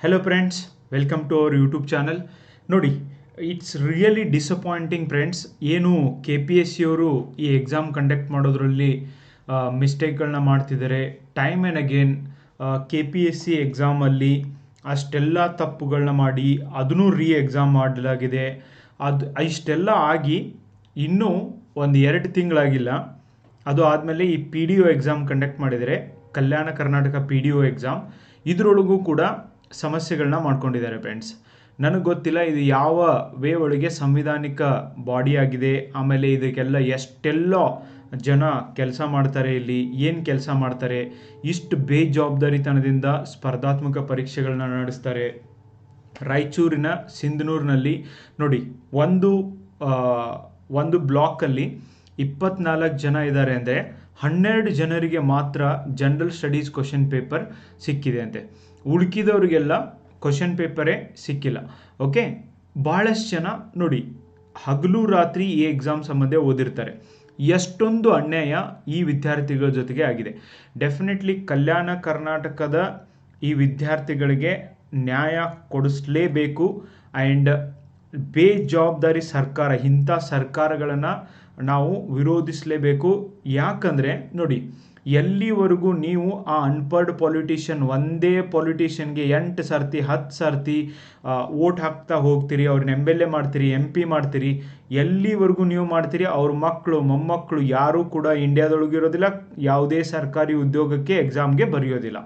Hello friends welcome to our YouTube channel ನೋಡಿ it's really disappointing friends ಏನು K P S ಸಿಯವರು ಈ exam conduct ಮಾಡೋದ್ರಲ್ಲಿ ಮಿಸ್ಟೇಕ್ಗಳನ್ನ ಮಾಡ್ತಿದ್ದಾರೆ. Time and again K P S C ಎಕ್ಸಾಮಲ್ಲಿ ಅಷ್ಟೆಲ್ಲ ತಪ್ಪುಗಳನ್ನ ಮಾಡಿ, ಅದನ್ನೂ ರೀ ಎಕ್ಸಾಮ್ ಮಾಡಲಾಗಿದೆ. ಅದು, ಇಷ್ಟೆಲ್ಲ ಆಗಿ ಇನ್ನೂ ಒಂದು ಎರಡು ತಿಂಗಳಾಗಿಲ್ಲ. ಅದು ಆದಮೇಲೆ ಈ P D O exam conduct ಮಾಡಿದರೆ Kalyana Karnataka P D O exam ಇದರೊಳಗೂ ಕೂಡ ಸಮಸ್ಯೆಗಳನ್ನ ಮಾಡ್ಕೊಂಡಿದ್ದಾರೆ ಫ್ರೆಂಡ್ಸ್ ನನಗೆ ಗೊತ್ತಿಲ್ಲ ಇದು ಯಾವ ವೇ ಒಳಗೆ ಸಂವಿಧಾನಿಕ ಬಾಡಿ ಆಗಿದೆ, ಆಮೇಲೆ ಇದಕ್ಕೆಲ್ಲ ಎಷ್ಟೆಲ್ಲ ಜನ ಕೆಲಸ ಮಾಡ್ತಾರೆ ಇಲ್ಲಿ, ಏನು ಕೆಲಸ ಮಾಡ್ತಾರೆ, ಇಷ್ಟು ಬೇಜವಾಬ್ದಾರಿತನದಿಂದ ಸ್ಪರ್ಧಾತ್ಮಕ ಪರೀಕ್ಷೆಗಳನ್ನ ನಡೆಸ್ತಾರೆ. ರಾಯಚೂರಿನ ಸಿಂಧನೂರಿನಲ್ಲಿ, ನೋಡಿ, ಒಂದು ಒಂದು ಬ್ಲಾಕಲ್ಲಿ ಇಪ್ಪತ್ನಾಲ್ಕು ಜನ ಇದ್ದಾರೆ ಅಂದರೆ ಹನ್ನೆರಡು ಜನರಿಗೆ ಮಾತ್ರ ಜನರಲ್ ಸ್ಟಡೀಸ್ ಕ್ವಶನ್ ಪೇಪರ್ ಸಿಕ್ಕಿದೆ ಅಂತೆ. ಉಳ್ಕಿದವರಿಗೆಲ್ಲ ಕ್ವಶನ್ ಪೇಪರೇ ಸಿಕ್ಕಿಲ್ಲ. ಓಕೆ ಭಾಳಷ್ಟು ಜನ ನೋಡಿ, ಹಗಲು ರಾತ್ರಿ ಈ ಎಕ್ಸಾಮ್ ಸಂಬಂಧ ಓದಿರ್ತಾರೆ. ಎಷ್ಟೊಂದು ಅನ್ಯಾಯ ಈ ವಿದ್ಯಾರ್ಥಿಗಳ ಜೊತೆಗೆ ಆಗಿದೆ. ಡೆಫಿನೆಟ್ಲಿ ಕಲ್ಯಾಣ ಕರ್ನಾಟಕದ ಈ ವಿದ್ಯಾರ್ಥಿಗಳಿಗೆ ನ್ಯಾಯ ಕೊಡಿಸ್ಲೇಬೇಕು ಆ್ಯಂಡ್ ಬೇಜವಾಬ್ದಾರಿ ಸರ್ಕಾರ, ಇಂಥ ಸರ್ಕಾರಗಳನ್ನು ನಾವು ವಿರೋಧಿಸಲೇಬೇಕು. ಯಾಕಂದರೆ, ನೋಡಿ, ಎಲ್ಲಿವರೆಗೂ ನೀವು ಆ ಅನ್ಪರ್ಡ್ ಪೊಲಿಟಿಷಿಯನ್ ಒಂದೇ ಪೊಲಿಟಿಷಿಯನ್ಗೆ ಎಂಟು ಸರ್ತಿ, ಹತ್ತು ಸರ್ತಿ ಓಟ್ ಹಾಕ್ತಾ ಹೋಗ್ತೀರಿ, ಅವ್ರನ್ನ ಎಂ ಎಲ್ ಎ ಮಾಡ್ತೀರಿ ಎಂ ಪಿ ಮಾಡ್ತೀರಿ, ಎಲ್ಲಿವರೆಗೂ ನೀವು ಮಾಡ್ತೀರಿ, ಅವ್ರ ಮಕ್ಕಳು, ಮೊಮ್ಮಕ್ಕಳು ಯಾರೂ ಕೂಡ ಇಂಡಿಯಾದೊಳಗಿರೋದಿಲ್ಲ ಯಾವುದೇ ಸರ್ಕಾರಿ ಉದ್ಯೋಗಕ್ಕೆ ಎಕ್ಸಾಮ್ಗೆ ಬರೆಯೋದಿಲ್ಲ.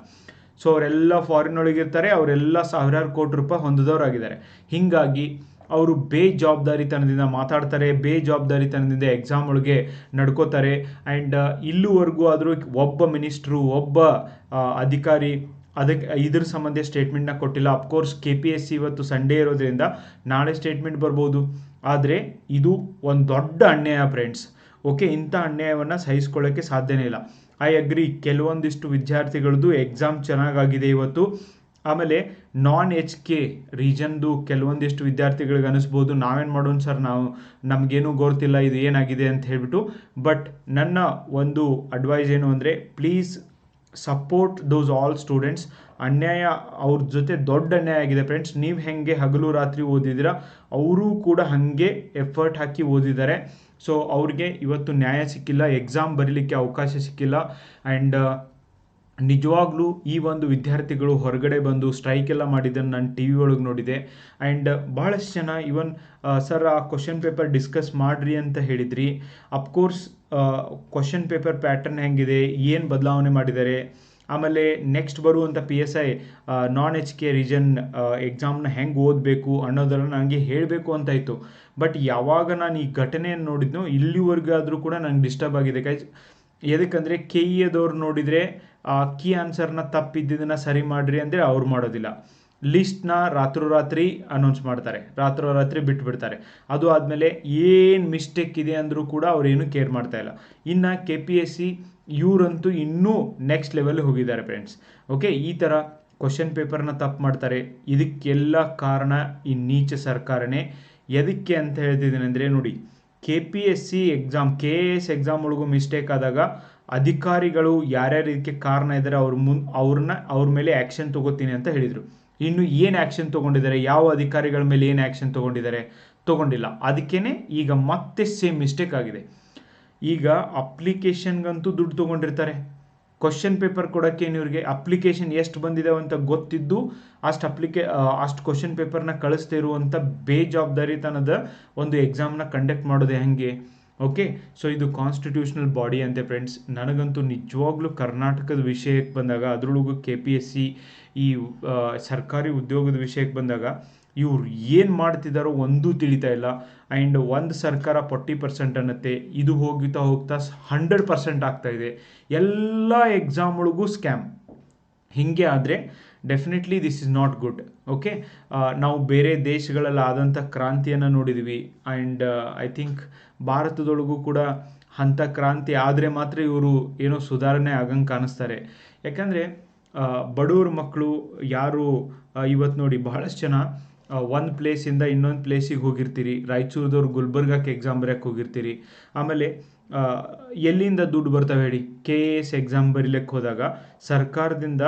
ಸೊ ಅವರೆಲ್ಲ ಫಾರಿನ್ ಒಳಗಿರ್ತಾರೆ, ಅವರೆಲ್ಲ ಸಾವಿರಾರು ಕೋಟಿ ರೂಪಾಯಿ ಹೊಂದಿದವರಾಗಿದ್ದಾರೆ. ಹೀಗಾಗಿ ಅವರು ಬೇಜವಾಬ್ದಾರಿತನದಿಂದ ಮಾತಾಡ್ತಾರೆ, ಬೇಜವಾಬ್ದಾರಿತನದಿಂದ ಎಕ್ಸಾಮ್ ಒಳಗೆ ನಡ್ಕೋತಾರೆ. ಆ್ಯಂಡ್ ಇಲ್ಲಿವರೆಗೂ ಆದರೂ ಒಬ್ಬ ಮಿನಿಸ್ಟ್ರು ಒಬ್ಬ ಅಧಿಕಾರಿ ಅದಕ್ಕೆ ಇದ್ರ ಸಂಬಂಧ ಸ್ಟೇಟ್ಮೆಂಟ್ನ ಕೊಟ್ಟಿಲ್ಲ. Of course K P S C ಇವತ್ತು ಸಂಡೇ ಇರೋದ್ರಿಂದ ನಾಳೆ ಸ್ಟೇಟ್ಮೆಂಟ್ ಬರ್ಬೋದು. ಆದರೆ ಇದು ಒಂದು ದೊಡ್ಡ ಅನ್ಯಾಯ ಫ್ರೆಂಡ್ಸ್ ಓಕೆ ಇಂಥ ಅನ್ಯಾಯವನ್ನು ಸಹಿಸ್ಕೊಳ್ಳೋಕ್ಕೆ ಸಾಧ್ಯನೇ ಇಲ್ಲ. ಐ ಅಗ್ರಿ ಕೆಲವೊಂದಿಷ್ಟು ವಿದ್ಯಾರ್ಥಿಗಳದ್ದು ಎಕ್ಸಾಮ್ ಚೆನ್ನಾಗಾಗಿದೆ ಇವತ್ತು. ಆಮೇಲೆ ನಾನ್ ಎಚ್ ಕೆ ರೀಜನ್ದು ಕೆಲವೊಂದಿಷ್ಟು ವಿದ್ಯಾರ್ಥಿಗಳಿಗೆ ಅನಿಸ್ಬೋದು. ನಾವೇನು ಮಾಡೋಣ ಸರ್ ನಾವು? ನಮಗೇನು ಗೊತ್ತಿಲ್ಲ ಇದು ಏನಾಗಿದೆ ಅಂತ ಹೇಳಿಬಿಟ್ಟು. ಬಟ್ ನನ್ನ ಒಂದು ಅಡ್ವೈಸ್ ಏನು ಅಂದರೆ please support those all students ಅನ್ಯಾಯ ಅವ್ರ ಜೊತೆ ದೊಡ್ಡ ಅನ್ಯಾಯ ಆಗಿದೆ ಫ್ರೆಂಡ್ಸ್ ನೀವು ಹೆಂಗೆ ಹಗಲು ರಾತ್ರಿ ಓದಿದ್ದೀರಾ, ಅವರೂ ಕೂಡ ಹಾಗೆ ಎಫರ್ಟ್ ಹಾಕಿ ಓದಿದ್ದಾರೆ. ಸೊ ಅವ್ರಿಗೆ ಇವತ್ತು ನ್ಯಾಯ ಸಿಕ್ಕಿಲ್ಲ ಎಕ್ಸಾಮ್ ಬರೀಲಿಕ್ಕೆ ಅವಕಾಶ ಸಿಕ್ಕಿಲ್ಲ. ಆ್ಯಂಡ್ ನಿಜವಾಗ್ಲೂ ಈ ಒಂದು ವಿದ್ಯಾರ್ಥಿಗಳು ಹೊರಗಡೆ ಬಂದು ಸ್ಟ್ರೈಕ್ ಎಲ್ಲ ಮಾಡಿದ್ದನ್ನು ನಾನು ಟಿ ವಿ ಒಳಗೆ ನೋಡಿದೆ. ಆ್ಯಂಡ್ ಭಾಳಷ್ಟು ಜನ ಇವನ್ ಸರ್ ಆ ಕ್ವಶನ್ ಪೇಪರ್ ಡಿಸ್ಕಸ್ ಮಾಡಿರಿ ಅಂತ ಹೇಳಿದ್ರಿ. ಅಫ್ಕೋರ್ಸ್ ಕ್ವಶನ್ ಪೇಪರ್ ಪ್ಯಾಟರ್ನ್ ಹೆಂಗಿದೆ, ಏನು ಬದಲಾವಣೆ ಮಾಡಿದ್ದಾರೆ. ಆಮೇಲೆ ನೆಕ್ಸ್ಟ್ ಬರುವಂಥ P S I non H K region ಎಕ್ಸಾಮ್ನ ಹೆಂಗೆ ಓದಬೇಕು ಅನ್ನೋದನ್ನು ನನಗೆ ಹೇಳಬೇಕು ಅಂತ ಇತ್ತು ಬಟ್ ಯಾವಾಗ ನಾನು ಈ ಘಟನೆಯನ್ನು ನೋಡಿದ್ನೋ ಇಲ್ಲಿವರೆಗೂ ಆದರೂ ಕೂಡ ನನಗೆ ಡಿಸ್ಟರ್ಬ್ ಆಗಿದೆ. ಕೈ ಎದಕ್ಕಂದರೆ ಕೆ ಇ ಎದವ್ರು ನೋಡಿದರೆ ಕೀ ಆನ್ಸರ್ನ ತಪ್ಪಿದ್ದನ್ನು ಸರಿ ಮಾಡಿರಿ ಅಂದರೆ ಅವ್ರು ಮಾಡೋದಿಲ್ಲ. ಲಿಸ್ಟ್ನ ರಾತ್ರೋರಾತ್ರಿ ಅನೌನ್ಸ್ ಮಾಡ್ತಾರೆ. ರಾತ್ರೋರಾತ್ರಿ ಬಿಟ್ಬಿಡ್ತಾರೆ. ಅದು ಆದಮೇಲೆ ಏನು ಮಿಸ್ಟೇಕ್ ಇದೆ ಅಂದರೂ ಕೂಡ ಅವರೇನು ಕೇರ್ ಮಾಡ್ತಾ ಇಲ್ಲ. ಇನ್ನು ಕೆ ಪಿ ಎಸ್ ಸಿ ಇವರಂತೂ ಇನ್ನೂ ನೆಕ್ಸ್ಟ್ ಲೆವೆಲ್ ಹೋಗಿದ್ದಾರೆ ಫ್ರೆಂಡ್ಸ್ ಓಕೆ ಈ ಥರ ಕ್ವಶನ್ ಪೇಪರ್ನ ತಪ್ಪು ಮಾಡ್ತಾರೆ. ಇದಕ್ಕೆಲ್ಲ ಕಾರಣ ಈ ನೀಚ ಸರ್ಕಾರನೇ. ಎದಕ್ಕೆ ಅಂತ ಹೇಳ್ತಿದ್ದೀನಿ ಅಂದರೆ ನೋಡಿ K P S C exam K A S exam ಒಳಗೂ ಮಿಸ್ಟೇಕ್ ಆದಾಗ ಅಧಿಕಾರಿಗಳು ಯಾರ್ಯಾರು ಇದಕ್ಕೆ ಕಾರಣ ಇದ್ದಾರೆ ಅವ್ರ ಮುನ್ ಅವ್ರನ್ನ ಅವ್ರ ಮೇಲೆ ಆ್ಯಕ್ಷನ್ ತಗೋತೀನಿ ಅಂತ ಹೇಳಿದರು. ಇನ್ನು ಏನು ಆ್ಯಕ್ಷನ್ ತೊಗೊಂಡಿದ್ದಾರೆ, ಯಾವ ಅಧಿಕಾರಿಗಳ ಮೇಲೆ ಏನು ಆ್ಯಕ್ಷನ್ ತೊಗೊಂಡಿದ್ದಾರೆ, ತೊಗೊಂಡಿಲ್ಲ. ಅದಕ್ಕೇ ಈಗ ಮತ್ತೆ ಸೇಮ್ ಮಿಸ್ಟೇಕ್ ಆಗಿದೆ. ಈಗ ಅಪ್ಲಿಕೇಶನ್ಗಂತೂ ದುಡ್ಡು ತೊಗೊಂಡಿರ್ತಾರೆ. ಕ್ವಶನ್ ಪೇಪರ್ ಕೊಡೋಕ್ಕೆ ಇವ್ರಿಗೆ ಅಪ್ಲಿಕೇಶನ್ ಎಷ್ಟು ಬಂದಿದೆ ಅಂತ ಗೊತ್ತಿದ್ದು, ಅಷ್ಟು ಅಪ್ಲಿಕೇ ಅಷ್ಟು ಕ್ವಶನ್ ಪೇಪರ್ನ ಕಳಿಸ್ತಾ ಇರುವಂಥ ಬೇಜವಾಬ್ದಾರಿತನದ ಒಂದು ಎಕ್ಸಾಮ್ನ ಕಂಡಕ್ಟ್ ಮಾಡೋದೇ ಹಾಗೆ. ಓಕೆ ಸೊ ಇದು ಕಾನ್ಸ್ಟಿಟ್ಯೂಷನಲ್ ಬಾಡಿ ಅಂತೆ ಫ್ರೆಂಡ್ಸ್ ನನಗಂತೂ ನಿಜವಾಗ್ಲೂ ಕರ್ನಾಟಕದ ವಿಷಯಕ್ಕೆ ಬಂದಾಗ, ಅದರೊಳಗೂ ಕೆ ಪಿ ಎಸ್ ಸಿ ಈ ಸರ್ಕಾರಿ ಉದ್ಯೋಗದ ವಿಷಯಕ್ಕೆ ಬಂದಾಗ, ಇವ್ರು ಏನು ಮಾಡ್ತಿದ್ದಾರೋ ಒಂದೂ ತಿಳಿತಾ ಇಲ್ಲ. ಆ್ಯಂಡ್ ಒಂದು ಸರ್ಕಾರ ಫಾರ್ಟಿ ಪರ್ಸೆಂಟ್ ಅನ್ನತ್ತೆ, ಇದು ಹೋಗ್ತಾ ಹೋಗ್ತಾ ಹಂಡ್ರೆಡ್ ಪರ್ಸೆಂಟ್ ಆಗ್ತಾ ಇದೆ. ಎಲ್ಲ ಎಕ್ಸಾಮ್ ಒಳಗೂ ಸ್ಕ್ಯಾಮ್ ಹೀಗೆ ಆದರೆ definitely this is not good okay ನಾವು ಬೇರೆ ದೇಶಗಳಲ್ಲಿ ಆದಂಥ ಕ್ರಾಂತಿಯನ್ನು ನೋಡಿದ್ವಿ. ಆ್ಯಂಡ್ ಐ ಥಿಂಕ್ ಭಾರತದೊಳಗೂ ಕೂಡ ಅಂಥ ಕ್ರಾಂತಿ ಆದರೆ ಮಾತ್ರ ಇವರು ಏನೋ ಸುಧಾರಣೆ ಆಗಂಗೆ ಕಾಣಿಸ್ತಾರೆ. ಯಾಕಂದರೆ ಬಡವ್ರ ಮಕ್ಕಳು ಯಾರು ಇವತ್ತು ನೋಡಿ ಬಹಳಷ್ಟು ಜನ ಒಂದು ಪ್ಲೇಸಿಂದ ಇನ್ನೊಂದು ಪ್ಲೇಸಿಗೆ ಹೋಗಿರ್ತೀರಿ. ರಾಯಚೂರದವ್ರು ಗುಲ್ಬರ್ಗಕ್ಕೆ ಎಕ್ಸಾಮ್ ಬರೆಯೋಕ್ಕೆ ಹೋಗಿರ್ತೀರಿ. ಆಮೇಲೆ ಎಲ್ಲಿಂದ ದುಡ್ಡು ಬರ್ತವೆ ಹೇಳಿ? ಕೆ ಎ ಎಸ್ ಎಕ್ಸಾಮ್ ಬರೀಲಿಕ್ಕೆ ಹೋದಾಗ ಸರ್ಕಾರದಿಂದ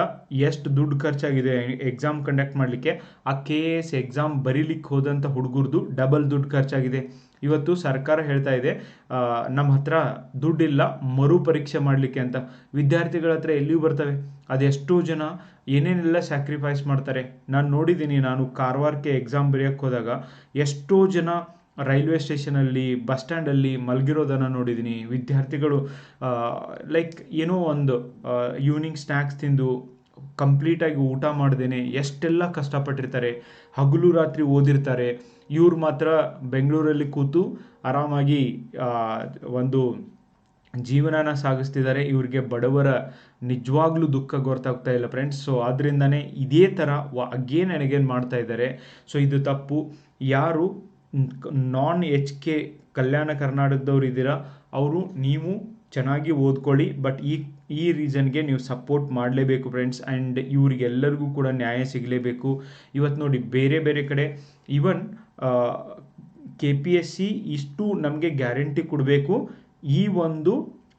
ಎಷ್ಟು ದುಡ್ಡು ಖರ್ಚಾಗಿದೆ ಎಕ್ಸಾಮ್ ಕಂಡಕ್ಟ್ ಮಾಡಲಿಕ್ಕೆ, ಆ ಕೆ ಎ ಎಸ್ ಎಕ್ಸಾಮ್ ಬರೀಲಿಕ್ಕೆ ಹೋದಂಥ ಹುಡುಗರದು ಡಬಲ್ ದುಡ್ಡು ಖರ್ಚಾಗಿದೆ. ಇವತ್ತು ಸರ್ಕಾರ ಹೇಳ್ತಾ ಇದೆ ನಮ್ಮ ಹತ್ರ ದುಡ್ಡಿಲ್ಲ, ಮರು ಪರೀಕ್ಷೆ ಮಾಡಲಿಕ್ಕೆ ಅಂತ. ವಿದ್ಯಾರ್ಥಿಗಳ ಹತ್ರ ಎಲ್ಲಿಯೂ ಬರ್ತವೆ. ಅದೆಷ್ಟೋ ಜನ ಏನೇನೆಲ್ಲ ಸ್ಯಾಕ್ರಿಫೈಸ್ ಮಾಡ್ತಾರೆ. ನಾನು ನೋಡಿದ್ದೀನಿ, ನಾನು ಕಾರವಾರಕ್ಕೆ ಎಕ್ಸಾಮ್ ಬರೆಯೋಕ್ಕೆ ಹೋದಾಗ ಎಷ್ಟೋ ಜನ ರೈಲ್ವೆ ಸ್ಟೇಷನಲ್ಲಿ ಬಸ್ ಸ್ಟ್ಯಾಂಡಲ್ಲಿ ಮಲಗಿರೋದನ್ನು ನೋಡಿದ್ದೀನಿ. ವಿದ್ಯಾರ್ಥಿಗಳು ಲೈಕ್ ಏನೋ ಒಂದು ಈವ್ನಿಂಗ್ ಸ್ನ್ಯಾಕ್ಸ್ ತಿಂದು ಕಂಪ್ಲೀಟಾಗಿ ಊಟ ಮಾಡ್ದೇನೆ, ಎಷ್ಟೆಲ್ಲ ಕಷ್ಟಪಟ್ಟಿರ್ತಾರೆ. ಹಗಲು ರಾತ್ರಿ ಓದಿರ್ತಾರೆ. ಇವ್ರು ಮಾತ್ರ ಬೆಂಗಳೂರಲ್ಲಿ ಕೂತು ಆರಾಮಾಗಿ ಒಂದು ಜೀವನನ ಸಾಗಿಸ್ತಿದ್ದಾರೆ. ಇವ್ರಿಗೆ ಬಡವರ ನಿಜವಾಗ್ಲೂ ದುಃಖ ಗೊತ್ತಾಗ್ತಾ ಇಲ್ಲ ಫ್ರೆಂಡ್ಸ್ ಸೊ ಆದ್ರಿಂದನೇ ಇದೇ ಥರ ಅಗೇನ್ ಆ್ಯಂಡ್ ಮಾಡ್ತಾ ಇದ್ದಾರೆ. ಸೊ ಇದು ತಪ್ಪು. ಯಾರು ನಾನ್ ಎಚ್ ಕೆ ಕಲ್ಯಾಣ ಕರ್ನಾಟಕದವ್ರು ಇದ್ದೀರಾ, ಅವರು ನೀವು ಚೆನ್ನಾಗಿ ಓದ್ಕೊಳ್ಳಿ ಬಟ್ ಈ ಈ ರೀಸನ್ಗೆ ನೀವು ಸಪೋರ್ಟ್ ಮಾಡಲೇಬೇಕು ಫ್ರೆಂಡ್ಸ್ ಆ್ಯಂಡ್ ಇವರಿಗೆಲ್ಲರಿಗೂ ಕೂಡ ನ್ಯಾಯ ಸಿಗಲೇಬೇಕು. ಇವತ್ತು ನೋಡಿ ಬೇರೆ ಬೇರೆ ಕಡೆ even K P S C ಇಷ್ಟು ನಮಗೆ ಗ್ಯಾರಂಟಿ ಕೊಡಬೇಕು. ಈ ಒಂದು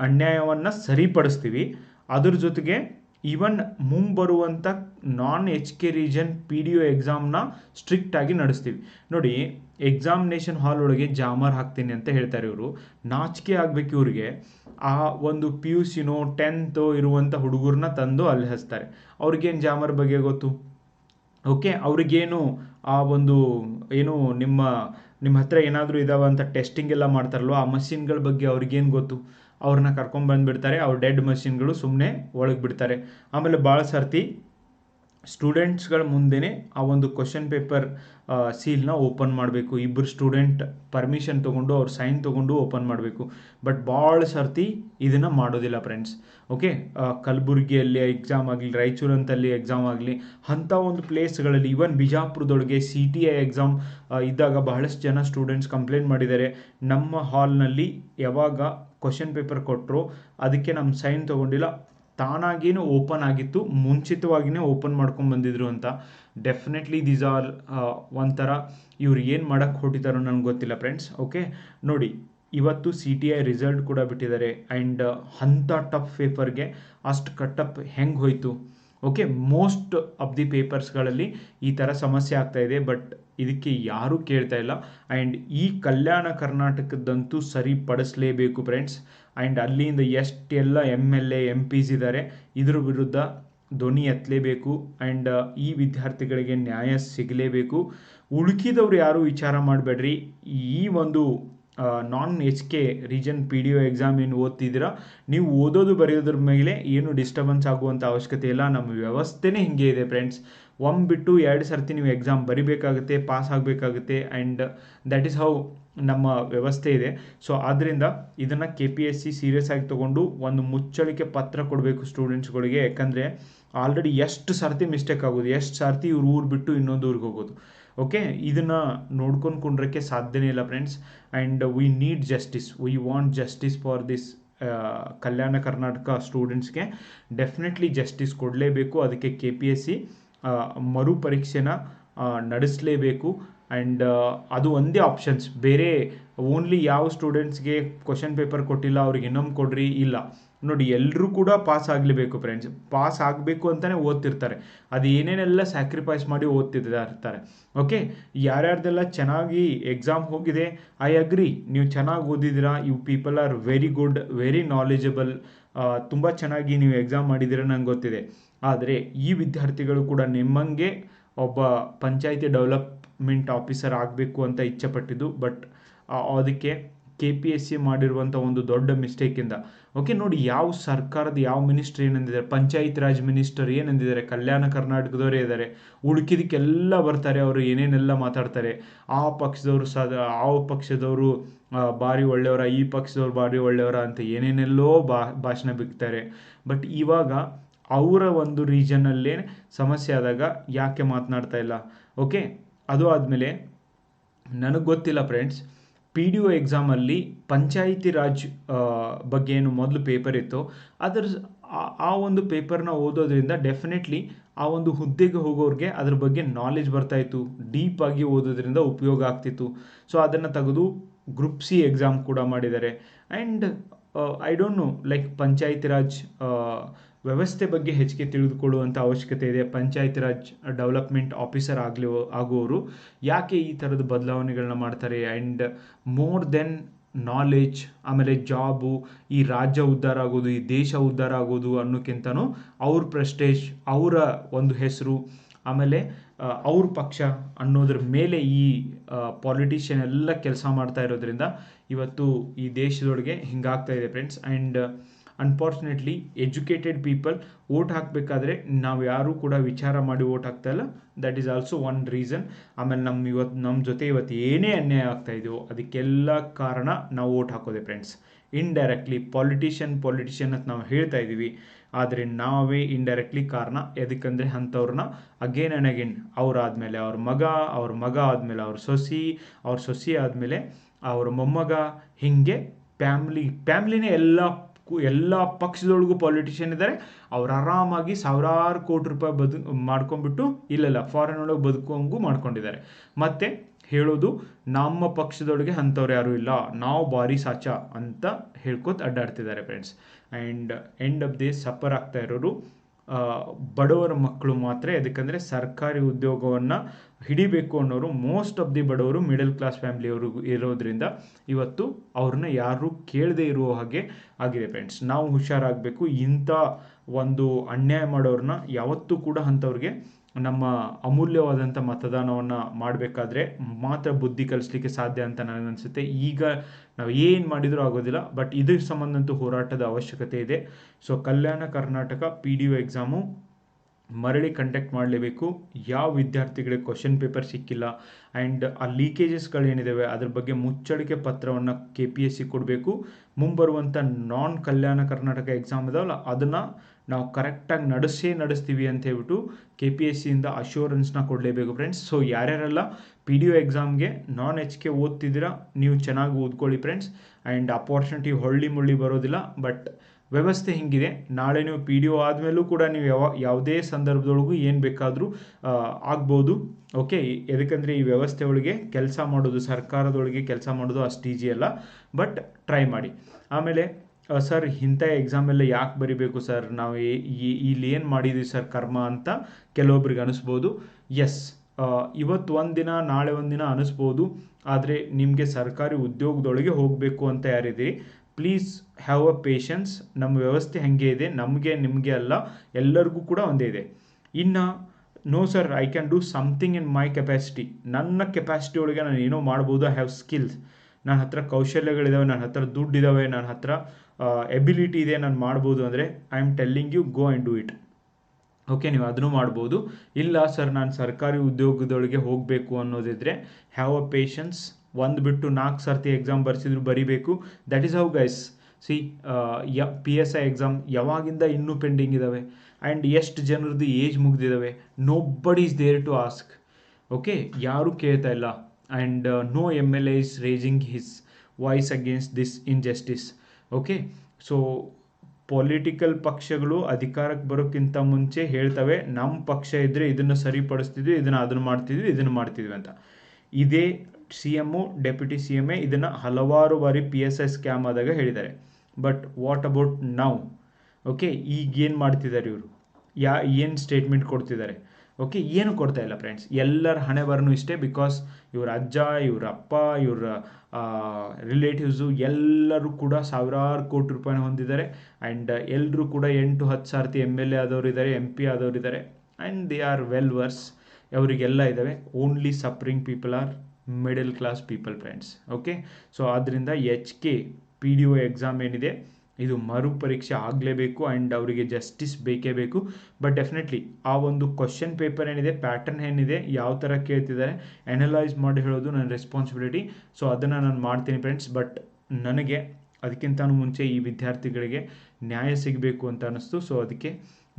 ಅನ್ಯಾಯವನ್ನು ಸರಿಪಡಿಸ್ತೀವಿ. ಅದ್ರ ಜೊತೆಗೆ even ಮುಂಬರುವಂಥ non H K region P D O ಎಕ್ಸಾಮ್ನ ಸ್ಟ್ರಿಕ್ಟಾಗಿ ನಡೆಸ್ತೀವಿ. ನೋಡಿ ಎಕ್ಸಾಮಿನೇಷನ್ ಹಾಲ್ ಒಳಗೆ ಜಾಮರ್ ಹಾಕ್ತೀನಿ ಅಂತ ಹೇಳ್ತಾರೆ ಇವರು. ನಾಚಿಕೆ ಆಗಬೇಕು ಇವರಿಗೆ. ಆ ಒಂದು ಪಿ ಯು ಸಿನೋ ಟೆಂತೋ ಇರುವಂಥ ಹುಡುಗರನ್ನ ತಂದು ಅಲ್ಲಿ ಹಚ್ತಾರೆ. ಅವ್ರಿಗೇನು ಜಾಮರ್ ಬಗ್ಗೆ ಗೊತ್ತು? ಓಕೆ, ಅವ್ರಿಗೇನು ಆ ಒಂದು ಏನು ನಿಮ್ಮ ನಿಮ್ಮ ಹತ್ರ ಏನಾದರೂ ಇದಾವೆ ಅಂತ ಟೆಸ್ಟಿಂಗ್ ಎಲ್ಲ ಮಾಡ್ತಾರಲ್ವ, ಆ ಮಷಿನ್ಗಳ ಬಗ್ಗೆ ಅವ್ರಿಗೇನು ಗೊತ್ತು? ಅವ್ರನ್ನ ಕರ್ಕೊಂಡು ಬಂದುಬಿಡ್ತಾರೆ. ಅವ್ರ ಡೆಡ್ ಮಷಿನ್ಗಳು ಸುಮ್ಮನೆ ಒಳಗೆ ಬಿಡ್ತಾರೆ. ಆಮೇಲೆ ಭಾಳ ಸರ್ತಿ ಸ್ಟೂಡೆಂಟ್ಸ್ಗಳ ಮುಂದೆಯೇ ಆ ಒಂದು ಕ್ವಶನ್ ಪೇಪರ್ ಸೀಲ್ನ ಓಪನ್ ಮಾಡಬೇಕು. ಇಬ್ಬರು ಸ್ಟೂಡೆಂಟ್ ಪರ್ಮಿಷನ್ ತೊಗೊಂಡು ಅವ್ರ ಸೈನ್ ತೊಗೊಂಡು ಓಪನ್ ಮಾಡಬೇಕು. ಬಟ್ ಭಾಳ ಸರ್ತಿ ಇದನ್ನು ಮಾಡೋದಿಲ್ಲ ಫ್ರೆಂಡ್ಸ್ ಓಕೆ ಕಲಬುರಗಿಯಲ್ಲಿ ಎಕ್ಸಾಮ್ ಆಗಲಿ, ರಾಯಚೂರಂತಲ್ಲಿ ಎಕ್ಸಾಮ್ ಆಗಲಿ, ಅಂಥ ಒಂದು ಪ್ಲೇಸ್ಗಳಲ್ಲಿ ಈವನ್ ಬಿಜಾಪುರದೊಳಗೆ ಸಿ ಟಿ ಐ ಎಕ್ಸಾಮ್ ಇದ್ದಾಗ ಬಹಳಷ್ಟು ಜನ ಸ್ಟೂಡೆಂಟ್ಸ್ ಕಂಪ್ಲೇಂಟ್ ಮಾಡಿದ್ದಾರೆ. ನಮ್ಮ ಹಾಲ್ನಲ್ಲಿ ಯಾವಾಗ ಕ್ವಶನ್ ಪೇಪರ್ ಕೊಟ್ಟರು ಅದಕ್ಕೆ ನಮ್ಮ ಸೈನ್ ತೊಗೊಂಡಿಲ್ಲ. ತಾನಾಗೇನು ಓಪನ್ ಆಗಿತ್ತು ಮುಂಚಿತವಾಗಿಯೇ ಓಪನ್ ಮಾಡ್ಕೊಂಡು ಬಂದಿದ್ರು ಅಂತ. ಡೆಫಿನೆಟ್ಲಿ ದೀಸ್ ಆರ್ ಒಂಥರ ಇವ್ರು ಏನು ಮಾಡೋಕ್ಕೆ ಹೊಟ್ಟಿದಾರೋ ನನಗೆ ಗೊತ್ತಿಲ್ಲ ಫ್ರೆಂಡ್ಸ್ ಓಕೆ ನೋಡಿ, ಇವತ್ತು ಸಿ ಟಿ ಐ ರಿಸಲ್ಟ್ ಕೂಡ ಬಿಟ್ಟಿದ್ದಾರೆ ಆ್ಯಂಡ್ ಅಂಥ ಟಫ್ ಪೇಪರ್ಗೆ ಅಷ್ಟು ಕಟ್ಟಪ್ ಹೆಂಗೆ ಹೋಯಿತು ಓಕೆ ಮೋಸ್ಟ್ ಆಫ್ ದಿ ಪೇಪರ್ಸ್ಗಳಲ್ಲಿ ಈ ಥರ ಸಮಸ್ಯೆ ಆಗ್ತಾ ಇದೆ ಬಟ್ ಇದಕ್ಕೆ ಯಾರೂ ಕೇಳ್ತಾ ಇಲ್ಲ. ಆ್ಯಂಡ್ ಈ ಕಲ್ಯಾಣ ಕರ್ನಾಟಕದಂತೂ ಸರಿಪಡಿಸಲೇಬೇಕು ಫ್ರೆಂಡ್ಸ್ ಆ್ಯಂಡ್ ಅಲ್ಲಿಂದ ಎಷ್ಟೆಲ್ಲ M L A M Ps ಇದ್ದಾರೆ ಇದ್ರ ವಿರುದ್ಧ ಧ್ವನಿ ಎತ್ತಲೇಬೇಕು. ಆ್ಯಂಡ್ ಈ ವಿದ್ಯಾರ್ಥಿಗಳಿಗೆ ನ್ಯಾಯ ಸಿಗಲೇಬೇಕು. ಉಳುಕಿದವ್ರು ಯಾರೂ ವಿಚಾರ ಮಾಡಬೇಡ್ರಿ. ಈ ಒಂದು non H K region P D O exam ಏನು ಓದ್ತಿದ್ದೀರಾ, ನೀವು ಓದೋದು ಬರೆಯೋದ್ರ ಮೇಲೆ ಏನು ಡಿಸ್ಟರ್ಬೆನ್ಸ್ ಆಗುವಂಥ ಅವಶ್ಯಕತೆ ಇಲ್ಲ, ನಮ್ಮ ವ್ಯವಸ್ಥೆನೇ ಹಿಂಗೆ ಇದೆ ಫ್ರೆಂಡ್ಸ್ ಒಮ್ ಬಿಟ್ಟು ಎರಡು ಸರ್ತಿ ನೀವು ಎಕ್ಸಾಮ್ ಬರಿಬೇಕಾಗುತ್ತೆ ಪಾಸ್ ಆಗಬೇಕಾಗುತ್ತೆ ಆ್ಯಂಡ್ ದ್ಯಾಟ್ ಈಸ್ ಹೌ ನಮ್ಮ ವ್ಯವಸ್ಥೆ ಇದೆ. ಸೊ ಆದ್ದರಿಂದ ಇದನ್ನು K P S C serious ಆಗಿ ತೊಗೊಂಡು ಒಂದು ಮುಚ್ಚಳಿಕೆ ಪತ್ರ ಕೊಡಬೇಕು ಸ್ಟೂಡೆಂಟ್ಸ್ಗಳಿಗೆ ಯಾಕಂದರೆ ಆಲ್ರೆಡಿ ಎಷ್ಟು ಸರ್ತಿ ಮಿಸ್ಟೇಕ್ ಆಗೋದು, ಎಷ್ಟು ಸರ್ತಿ ಇವ್ರ ಊರು ಬಿಟ್ಟು ಇನ್ನೊಂದು ಊರಿಗೆ ಹೋಗೋದು. ಓಕೆ ಇದನ್ನು ನೋಡ್ಕೊಂಡು ಕುಂಡ್ರಕ್ಕೆ ಸಾಧ್ಯನೇ ಇಲ್ಲ friends and we need justice we want justice for this Kalyana Karnataka ಸ್ಟೂಡೆಂಟ್ಸ್ಗೆ ಡೆಫಿನೆಟ್ಲಿ ಜಸ್ಟಿಸ್ ಕೊಡಲೇಬೇಕು. ಅದಕ್ಕೆ ಕೆ ಪಿ ಎಸ್ ಸಿ ಮರು ಪರೀಕ್ಷೆನ ನಡೆಸಲೇಬೇಕು. ಆ್ಯಂಡ್ ಅದು ಒಂದೇ ಆಪ್ಷನ್ಸ್ ಬೇರೆ ಓನ್ಲಿ ಯಾವ ಸ್ಟೂಡೆಂಟ್ಸ್ಗೆ ಕ್ವಶನ್ ಪೇಪರ್ ಕೊಟ್ಟಿಲ್ಲ, ಅವ್ರಿಗೆ ಇನ್ನೊಮ್ಮೆ ಕೊಡ್ರಿ, ಇಲ್ಲ. ನೋಡಿ ಎಲ್ಲರೂ ಕೂಡ ಪಾಸ್ ಆಗಲೇಬೇಕು ಫ್ರೆಂಡ್ಸ್ ಪಾಸ್ ಆಗಬೇಕು ಅಂತಲೇ ಓದ್ತಿರ್ತಾರೆ. ಅದು ಏನೇನೆಲ್ಲ ಸ್ಯಾಕ್ರಿಫೈಸ್ ಮಾಡಿ ಓದ್ತಿದ್ದ ಇರ್ತಾರೆ ಓಕೆ ಯಾರ್ಯಾರ್ದೆಲ್ಲ ಚೆನ್ನಾಗಿ ಎಕ್ಸಾಮ್ ಹೋಗಿದೆ ಐ ಅಗ್ರಿ ನೀವು ಚೆನ್ನಾಗಿ ಓದಿದ್ದೀರಾ you people are very good very knowledgeable ತುಂಬ ಚೆನ್ನಾಗಿ ನೀವು ಎಕ್ಸಾಮ್ ಮಾಡಿದ್ದೀರ ನಂಗೆ ಗೊತ್ತಿದೆ. ಆದರೆ ಈ ವಿದ್ಯಾರ್ಥಿಗಳು ಕೂಡ ನಿಮ್ಮಂಗೆ ಒಬ್ಬ ಪಂಚಾಯಿತಿ ಡೆವಲಪ್ಮೆಂಟ್ ಆಫೀಸರ್ ಆಗಬೇಕು ಅಂತ ಇಚ್ಛೆಪಟ್ಟಿದ್ದು. ಬಟ್ ಅದಕ್ಕೆ ಕೆ ಪಿ ಎಸ್ ಸಿ ಮಾಡಿರುವಂಥ ಒಂದು ದೊಡ್ಡ ಮಿಸ್ಟೇಕಿಂದ ಓಕೆ ನೋಡಿ ಯಾವ ಸರ್ಕಾರದ ಯಾವ ಮಿನಿಸ್ಟ್ರ್ ಏನಂದಿದ್ದಾರೆ? ಪಂಚಾಯತ್ ರಾಜ್ ಮಿನಿಸ್ಟರ್ ಏನಂದಿದ್ದಾರೆ? ಕಲ್ಯಾಣ ಕರ್ನಾಟಕದವರೇ ಇದ್ದಾರೆ. ಉಳ್ಕಿದಕ್ಕೆಲ್ಲ ಬರ್ತಾರೆ, ಅವರು ಏನೇನೆಲ್ಲ ಮಾತಾಡ್ತಾರೆ. ಆ ಪಕ್ಷದವರು ಸದ, ಆ ಪಕ್ಷದವರು ಭಾರಿ ಒಳ್ಳೆಯವರ, ಈ ಪಕ್ಷದವ್ರು ಭಾರಿ ಒಳ್ಳೆಯವರ ಅಂತ ಏನೇನೆಲ್ಲೋ ಬಾ, ಭಾಷಣ ಬಿಗ್ತಾರೆ ಬಟ್ ಇವಾಗ ಅವರ ಒಂದು ರೀಜನಲ್ಲೇ ಸಮಸ್ಯೆ ಆದಾಗ ಯಾಕೆ ಮಾತನಾಡ್ತಾ ಇಲ್ಲ? ಓಕೆ ಅದು ಆದಮೇಲೆ ನನಗೆ ಗೊತ್ತಿಲ್ಲ ಫ್ರೆಂಡ್ಸ್ ಪಿ ಡಿ ಒ ಎಕ್ಸಾಮಲ್ಲಿ ಪಂಚಾಯಿತಿ ರಾಜ್ ಬಗ್ಗೆ ಏನು ಮೊದಲು ಪೇಪರ್ ಇತ್ತು. ಅದರ, ಆ ಒಂದು ಪೇಪರ್ನ ಓದೋದ್ರಿಂದ ಡೆಫಿನೆಟ್ಲಿ ಆ ಒಂದು ಹುದ್ದೆಗೆ ಹೋಗೋರಿಗೆ ಅದ್ರ ಬಗ್ಗೆ ನಾಲೆಜ್ ಬರ್ತಾಯಿತ್ತು ಡೀಪಾಗಿ ಓದೋದ್ರಿಂದ ಉಪಯೋಗ ಆಗ್ತಿತ್ತು. ಸೊ ಅದನ್ನು ತೆಗೆದು ಗ್ರೂಪ್ ಸಿ ಎಕ್ಸಾಮ್ ಕೂಡ ಮಾಡಿದ್ದಾರೆ. And I don't know like Panchayati Raj ವ್ಯವಸ್ಥೆ ಬಗ್ಗೆ ಹೆಚ್ಚಿಗೆ ತಿಳಿದುಕೊಳ್ಳುವಂಥ ಅವಶ್ಯಕತೆ ಇದೆ. ಪಂಚಾಯತ್ ರಾಜ್ ಡೆವಲಪ್ಮೆಂಟ್ ಆಫೀಸರ್ ಆಗಲಿ, ಆಗುವವರು ಯಾಕೆ ಈ ಥರದ ಬದಲಾವಣೆಗಳನ್ನ ಮಾಡ್ತಾರೆ? ಆ್ಯಂಡ್ ಮೋರ್ ದೆನ್ ನಾಲೆಜ್, ಆಮೇಲೆ ಜಾಬು, ಈ ರಾಜ್ಯ ಉದ್ಧಾರ ಆಗೋದು, ಈ ದೇಶ ಉದ್ಧಾರ ಆಗೋದು ಅನ್ನೋಕ್ಕಿಂತನೂ ಅವ್ರ ಪ್ರೆಸ್ಟೇಜ್, ಅವರ ಒಂದು ಹೆಸರು, ಆಮೇಲೆ ಅವ್ರ ಪಕ್ಷ ಅನ್ನೋದ್ರ ಮೇಲೆ ಈ ಪಾಲಿಟಿಷಿಯನ್ ಎಲ್ಲ ಕೆಲಸ ಮಾಡ್ತಾ ಇರೋದ್ರಿಂದ ಇವತ್ತು ಈ ದೇಶದೊಳಗೆ ಹಿಂಗಾಗ್ತಾ ಇದೆ friends and unfortunately educated people vote ಹಾಕಬೇಕಾದ್ರೆ ನಾವು ಯಾರೂ ಕೂಡ ವಿಚಾರ ಮಾಡಿ ವೋಟ್ ಹಾಕ್ತಾ ಇಲ್ಲ. That is also one reason ಆಮೇಲೆ ನಮ್ಮ ಇವತ್ತು ನಮ್ಮ ಜೊತೆ ಇವತ್ತು ಏನೇ ಅನ್ಯಾಯ ಆಗ್ತಾ ಇದೆಯೋ ಅದಕ್ಕೆಲ್ಲ ಕಾರಣ ನಾವು ವೋಟ್ ಹಾಕೋದೆ ಫ್ರೆಂಡ್ಸ್ ಇಂಡೈರೆಕ್ಟ್ಲಿ ಪಾಲಿಟಿಷಿಯನ್ ಪಾಲಿಟಿಷಿಯನ್ ಅಂತ ನಾವು ಹೇಳ್ತಾ ಇದ್ದೀವಿ ಆದರೆ ನಾವೇ ಇಂಡೈರೆಕ್ಟ್ಲಿ ಕಾರಣ ಎದಕ್ಕಂದರೆ ಅಂಥವ್ರನ್ನ ಅಗೇನ್ ಆ್ಯಂಡ್ ಅಗೇನ್ ಅವ್ರಾದಮೇಲೆ ಅವ್ರ ಮಗ ಅವ್ರ ಮಗ ಆದಮೇಲೆ ಅವ್ರ ಸೊಸಿ ಅವ್ರ ಸೊಸಿ ಆದಮೇಲೆ ಅವ್ರ ಮೊಮ್ಮಗ ಹೀಗೆ ಫ್ಯಾಮ್ಲಿ ಫ್ಯಾಮ್ಲಿನೇ ಎಲ್ಲ ಎಲ್ಲ ಪಕ್ಷದೊಳಗೂ ಪಾಲಿಟಿಷಿಯನ್ ಇದ್ದಾರೆ ಅವ್ರು ಆರಾಮಾಗಿ ಸಾವಿರಾರು ಕೋಟಿ ರೂಪಾಯಿ ಬದು ಮಾಡ್ಕೊಂಡ್ಬಿಟ್ಟು ಇಲ್ಲಲ್ಲ ಫಾರಿನ್ ಒಳಗೆ ಬದುಕೋಂಗೂ ಮಾಡ್ಕೊಂಡಿದ್ದಾರೆ ಮತ್ತು ಹೇಳೋದು, ನಮ್ಮ ಪಕ್ಷದೊಳಗೆ ಅಂಥವ್ರು ಯಾರೂ ಇಲ್ಲ. ನಾವು ಬಾರಿ ಸಾಚ ಅಂತ ಹೇಳ್ಕೊತ ಅಡ್ಡಾಡ್ತಿದ್ದಾರೆ friends and end of they suffer ಆಗ್ತಾ ಇರೋರು. ಬಡವರ ಮಕ್ಕಳು ಮಾತ್ರ ಯಾಕಂದರೆ ಸರ್ಕಾರಿ ಉದ್ಯೋಗವನ್ನು ಹಿಡಿಬೇಕು ಅನ್ನೋರು ಮೋಸ್ಟ್ ಆಫ್ ದಿ ಬಡವರು ಮಿಡಲ್ ಕ್ಲಾಸ್ ಫ್ಯಾಮಿಲಿಯವರು ಇರೋದ್ರಿಂದ ಇವತ್ತು ಅವ್ರನ್ನ ಯಾರೂ ಕೇಳದೇ ಇರುವ ಹಾಗೆ ಆಗಿದೆ ಫ್ರೆಂಡ್ಸ್ ನಾವು ಹುಷಾರಾಗಬೇಕು. ಇಂಥ ಒಂದು ಅನ್ಯಾಯ ಮಾಡೋರನ್ನ ಯಾವತ್ತೂ ಕೂಡ ಅಂಥವ್ರಿಗೆ ನಮ್ಮ ಅಮೂಲ್ಯವಾದಂಥ ಮತದಾನವನ್ನು ಮಾಡಬೇಕಾದ್ರೆ ಮಾತ್ರ ಬುದ್ಧಿ ಕಲಿಸ್ಲಿಕ್ಕೆ ಸಾಧ್ಯ ಅಂತ ನನಗನ್ಸುತ್ತೆ ಈಗ ನಾವು ಏನು ಮಾಡಿದರೂ ಆಗೋದಿಲ್ಲ ಬಟ್ ಇದಕ್ಕೆ ಸಂಬಂಧಂತೂ ಹೋರಾಟದ ಅವಶ್ಯಕತೆ ಇದೆ. So Kalyana Karnataka P D O exam ಮರಳಿ ಕಂಟ್ಯಾಕ್ಟ್ ಮಾಡಲೇಬೇಕು. ಯಾವ ವಿದ್ಯಾರ್ಥಿಗಳಿಗೆ ಕ್ವಶನ್ ಪೇಪರ್ ಸಿಕ್ಕಿಲ್ಲ. ಆ್ಯಂಡ್ ಆ ಲೀಕೇಜಸ್ಗಳೇನಿದ್ದಾವೆ ಅದ್ರ ಬಗ್ಗೆ ಮುಚ್ಚಳಿಕೆ ಪತ್ರವನ್ನು ಕೆ ಪಿ ಎಸ್ ಸಿ ಕೊಡಬೇಕು. ಮುಂಬರುವಂಥ ನಾನ್ ಕಲ್ಯಾಣ ಕರ್ನಾಟಕ ಎಕ್ಸಾಮ್ ಇದಾವಲ್ಲ, ಅದನ್ನು ನಾವು ಕರೆಕ್ಟಾಗಿ ನಡೆಸೇ ನಡೆಸ್ತೀವಿ ಅಂತ ಹೇಳ್ಬಿಟ್ಟು ಕೆ ಪಿ ಎಸ್ ಸಿಯಿಂದ ಅಶ್ಯೂರೆನ್ಸ್ನ ಕೊಡಲೇಬೇಕು ಫ್ರೆಂಡ್ಸ್ ಸೊ ಯಾರ್ಯಾರೆಲ್ಲ ಪಿ ಡಿ ಒ ಎಕ್ಸಾಮ್ಗೆ ನಾನ್ ಎಚ್ ಕೆ ಓದ್ತಿದ್ದೀರಾ, ನೀವು ಚೆನ್ನಾಗಿ ಓದ್ಕೊಳ್ಳಿ ಫ್ರೆಂಡ್ಸ್ ಆ್ಯಂಡ್ ಅಪಾರ್ಚುನಿಟಿ ಹೊಳ್ಳಿ ಮುಳ್ಳಿ ಬರೋದಿಲ್ಲ ಬಟ್ ವ್ಯವಸ್ಥೆ ಹಿಂಗಿದೆ. ನಾಳೆ ನೀವು ಪಿ ಡಿ ಒ ಆದಮೇಲೂ ಕೂಡ ನೀವು ಯಾವ, ಯಾವುದೇ ಸಂದರ್ಭದೊಳಗೂ ಏನು ಬೇಕಾದರೂ ಆಗ್ಬೋದು. ಓಕೆ ಎದಕ್ಕಂದರೆ ಈ ವ್ಯವಸ್ಥೆ ಒಳಗೆ ಕೆಲಸ ಮಾಡೋದು, ಸರ್ಕಾರದೊಳಗೆ ಕೆಲಸ ಮಾಡೋದು ಅಷ್ಟು ಈಜಿ ಅಲ್ಲ. ಬಟ್ ಟ್ರೈ ಮಾಡಿ. ಆಮೇಲೆ ಸರ್ ಇಂಥ ಎಕ್ಸಾಮ್ ಎಲ್ಲ ಯಾಕೆ ಬರಿಬೇಕು ಸರ್ ನಾವು ಇಲ್ಲಿ ಏನು ಮಾಡಿದ್ವಿ ಸರ್ ಕರ್ಮ ಅಂತ ಕೆಲವೊಬ್ರಿಗೆ ಅನಿಸ್ಬೋದು. ಎಸ್ ಇವತ್ತು ಒಂದಿನ ನಾಳೆ ಒಂದಿನ ಅನಿಸ್ಬೋದು. ಆದರೆ ನಿಮಗೆ ಸರ್ಕಾರಿ ಉದ್ಯೋಗದೊಳಗೆ ಹೋಗಬೇಕು ಅಂತ ಯಾರಿದ್ದೀರಿ? ಪ್ಲೀಸ್ ಹ್ಯಾವ್ ಅ ಪೇಷನ್ಸ್ ನಮ್ಮ ವ್ಯವಸ್ಥೆ ಹಾಗೆ ಇದೆ. ನಮಗೆ, ನಿಮಗೆ ಅಲ್ಲ. ಎಲ್ಲರಿಗೂ ಕೂಡ ಒಂದೇ ಇದೆ. ಇನ್ನು no sir I can do something in my capacity ನನ್ನ ಕೆಪಾಸಿಟಿ ಒಳಗೆ ನಾನು ಏನೋ ಮಾಡ್ಬೋದು. ಐ ಹ್ಯಾವ್ ಸ್ಕಿಲ್ಸ್ ನನ್ನ ಹತ್ರ ಕೌಶಲ್ಯಗಳಿದ್ದಾವೆ ನನ್ನ ಹತ್ರ ದುಡ್ಡಿದ್ದಾವೆ ನನ್ನ ಹತ್ರ ಎಬಿಲಿಟಿ ಇದೆ. ನಾನು ಮಾಡ್ಬೋದು ಅಂದರೆ I am telling you go and do it okay ನೀವು ಅದನ್ನು ಮಾಡ್ಬೋದು. ಇಲ್ಲ ಸರ್ ನಾನು ಸರ್ಕಾರಿ ಉದ್ಯೋಗದೊಳಗೆ ಹೋಗಬೇಕು ಅನ್ನೋದಿದ್ರೆ ಹ್ಯಾವ್ ಅ ಪೇಷನ್ಸ್ ಒಂದು ಬಿಟ್ಟು ನಾಲ್ಕು ಸರ್ತಿ ಎಕ್ಸಾಮ್ ಬರ್ಸಿದ್ರು ಬರಿಬೇಕು. That is how guys C ಯ ಪಿ ಎಸ್ ಐ ಎಕ್ಸಾಮ್ ಯಾವಾಗಿಂದ ಇನ್ನೂ ಪೆಂಡಿಂಗ್ ಇದ್ದಾವೆ ಆ್ಯಂಡ್ ಎಷ್ಟು ಜನರದ್ದು age ಮುಗ್ದಿದ್ದಾವೆ nobody is there to ask okay ಯಾರೂ ಕೇಳ್ತಾ ಇಲ್ಲ. And no M L A is raising his voice against this injustice okay so political ಪಕ್ಷಗಳು ಅಧಿಕಾರಕ್ಕೆ ಬರೋಕ್ಕಿಂತ ಮುಂಚೆ ಹೇಳ್ತವೆ ನಮ್ಮ ಪಕ್ಷ ಇದ್ದರೆ ಇದನ್ನು ಸರಿಪಡಿಸ್ತಿದ್ವಿ, ಇದನ್ನು ಅದನ್ನು ಮಾಡ್ತಿದ್ವಿ, ಇದನ್ನು ಮಾಡ್ತಿದ್ವಿ ಅಂತ. ಇದೇ C M deputy C M A ಇದನ್ನು ಹಲವಾರು ಬಾರಿ ಪಿ ಎಸ್ ಐ ಸ್ಕ್ಯಾಮ್ ಆದಾಗ ಹೇಳಿದ್ದಾರೆ. But what about now okay ಈಗ ಏನು ಮಾಡ್ತಿದ್ದಾರೆ ಇವರು? ಯಾ, ಏನು ಸ್ಟೇಟ್ಮೆಂಟ್ ಕೊಡ್ತಿದ್ದಾರೆ? ಓಕೆ ಏನು ಕೊಡ್ತಾ ಇಲ್ಲ ಫ್ರೆಂಡ್ಸ್ ಎಲ್ಲರ ಹಣೆ ಬರನು ಇಷ್ಟೇ ಬಿಕಾಸ್ ಇವ್ರ ಅಜ್ಜ, ಇವ್ರ ಅಪ್ಪ, ಇವರ ರಿಲೇಟಿವ್ಸು ಎಲ್ಲರೂ ಕೂಡ ಸಾವಿರಾರು ಕೋಟಿ ರೂಪಾಯಿನ ಹೊಂದಿದ್ದಾರೆ. ಆ್ಯಂಡ್ ಎಲ್ಲರೂ ಕೂಡ ಎಂಟು, ಹತ್ತು ಸರ್ತಿ ಎಂ ಎಲ್ ಎ ಆದವರು ಇದ್ದಾರೆ ಎಂ ಪಿ ಆದವರು ಇದ್ದಾರೆ. And they are well versed ಅವರಿಗೆಲ್ಲ ಇದ್ದಾವೆ. Only suffering people are middle class people friends okay so ಆದ್ದರಿಂದ H K P D O exam ಏನಿದೆ, ಇದು ಮರು ಪರೀಕ್ಷೆ ಆಗಲೇಬೇಕು ಆ್ಯಂಡ್ ಅವರಿಗೆ ಜಸ್ಟಿಸ್ ಬೇಕೇ ಬೇಕು. ಬಟ್ ಡೆಫಿನೆಟ್ಲಿ ಆ ಒಂದು ಕ್ವಶನ್ ಪೇಪರ್ ಏನಿದೆ ಪ್ಯಾಟರ್ನ್ ಏನಿದೆ, ಯಾವ ಥರ ಕೇಳ್ತಿದ್ದಾರೆ ಅನಲೈಸ್ ಮಾಡಿ ಹೇಳೋದು ನನ್ನ ರೆಸ್ಪಾನ್ಸಿಬಿಲಿಟಿ ಸೊ ಅದನ್ನು ನಾನು ಮಾಡ್ತೀನಿ ಫ್ರೆಂಡ್ಸ್ ಬಟ್ ನನಗೆ ಅದಕ್ಕಿಂತ ಮುಂಚೆ ಈ ವಿದ್ಯಾರ್ಥಿಗಳಿಗೆ ನ್ಯಾಯ ಸಿಗಬೇಕು ಅಂತ ಅನ್ನಿಸ್ತು ಸೊ ಅದಕ್ಕೆ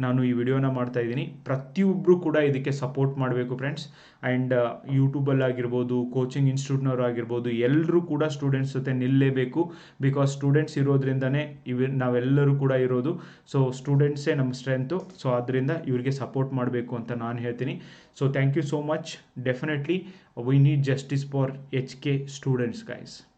ನಾನು ಈ ವಿಡಿಯೋನ ಮಾಡ್ತಾ ಇದ್ದೀನಿ. ಪ್ರತಿಯೊಬ್ಬರು ಕೂಡ ಇದಕ್ಕೆ ಸಪೋರ್ಟ್ ಮಾಡಬೇಕು ಫ್ರೆಂಡ್ಸ್ ಆ್ಯಂಡ್ ಯೂಟ್ಯೂಬಲ್ಲಾಗಿರ್ಬೋದು ಕೋಚಿಂಗ್ ಇನ್ಸ್ಟಿಟ್ಯೂಟ್ನವ್ರು ಆಗಿರ್ಬೋದು ಎಲ್ಲರೂ ಕೂಡ ಸ್ಟೂಡೆಂಟ್ಸ್ ಜೊತೆ ನಿಲ್ಲಲೇಬೇಕು ಬಿಕಾಸ್ ಸ್ಟೂಡೆಂಟ್ಸ್ ಇರೋದ್ರಿಂದನೇ ಇವ್, ನಾವೆಲ್ಲರೂ ಕೂಡ ಇರೋದು. ಸೊ ಸ್ಟೂಡೆಂಟ್ಸೇ ನಮ್ಮ ಸ್ಟ್ರೆಂತು ಸೊ ಅದರಿಂದ ಇವರಿಗೆ ಸಪೋರ್ಟ್ ಮಾಡಬೇಕು ಅಂತ ನಾನು ಹೇಳ್ತೀನಿ. So thank you so much definitely we need justice for H K students guys